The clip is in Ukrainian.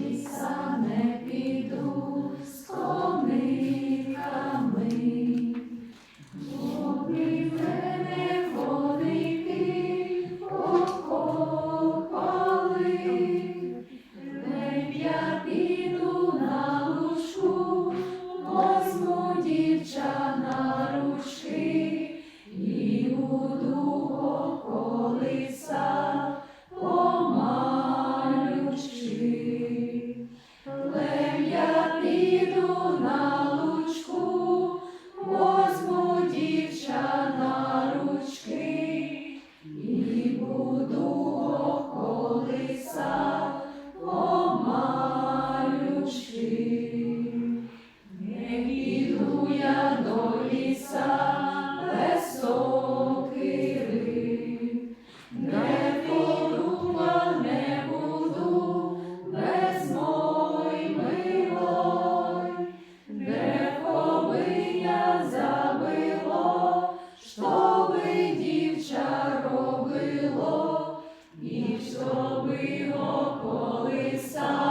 ліса не піду з я піду на щоби його колиса